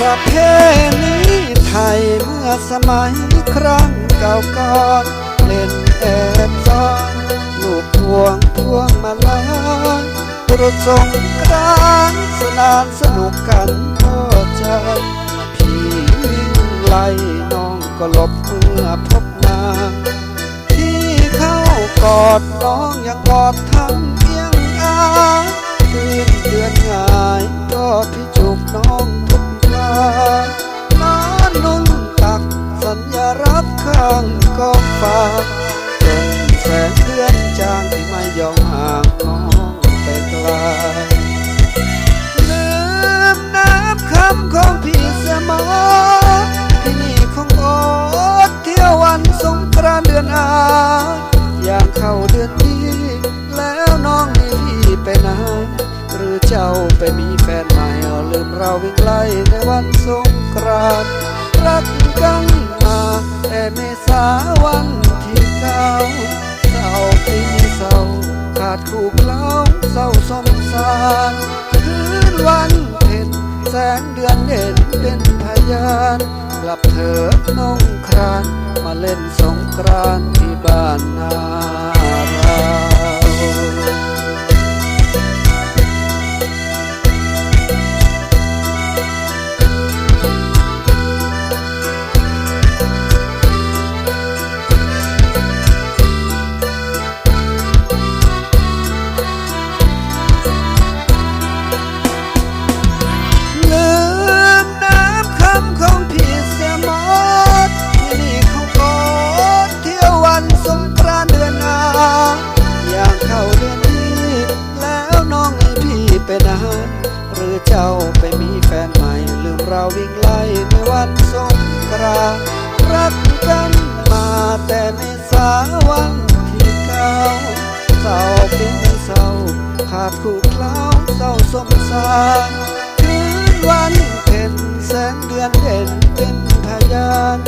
ประเพณีไทยเมื่อสมัยครั้งเก่าก่อนเล่นแอบซ้อนลูกพวงพวงมาลายตรุษสงกรานสนานสนุกกันพอใจพี่วิ่งไล่น้องก็หลบเมื่อพบนางที่เข้ากอดน้องยังกอดทั้ง อนจางที่ไม่ยอมห่างน้องไปไกลลืมน้ำคำของพี่เสมอที่นี่ของโอดเที่ยววันสงกรานเดือนอาอย่างเข้าเดือนนี้แล้วน้องมีพี่ไปไหนหรือเจ้าไปมีแฟนใหม่ลืมเราวิ่งไล่ในวันสงกรานต์รักกันมาแต่เมษาวาดคู่เล้าเศร้าสงสารคืนวันเพ็ญแสงเดือนเด่นเป็นพยาน กลับเถิดน้องคราน มาเล่นสงกรานที่บ้านนารา เจ้าไปมีแฟนใหม่ ลืมเราวิ่งไล่ในวันสงกรานต์รักกันมาแต่ไม่สาวันที่เก้าเศร้าเป็นเศร้าขาดคู่คล้าเศร้าสมสารคืนวันเพ็ญแสงเดือนเด่นเป็นพยาน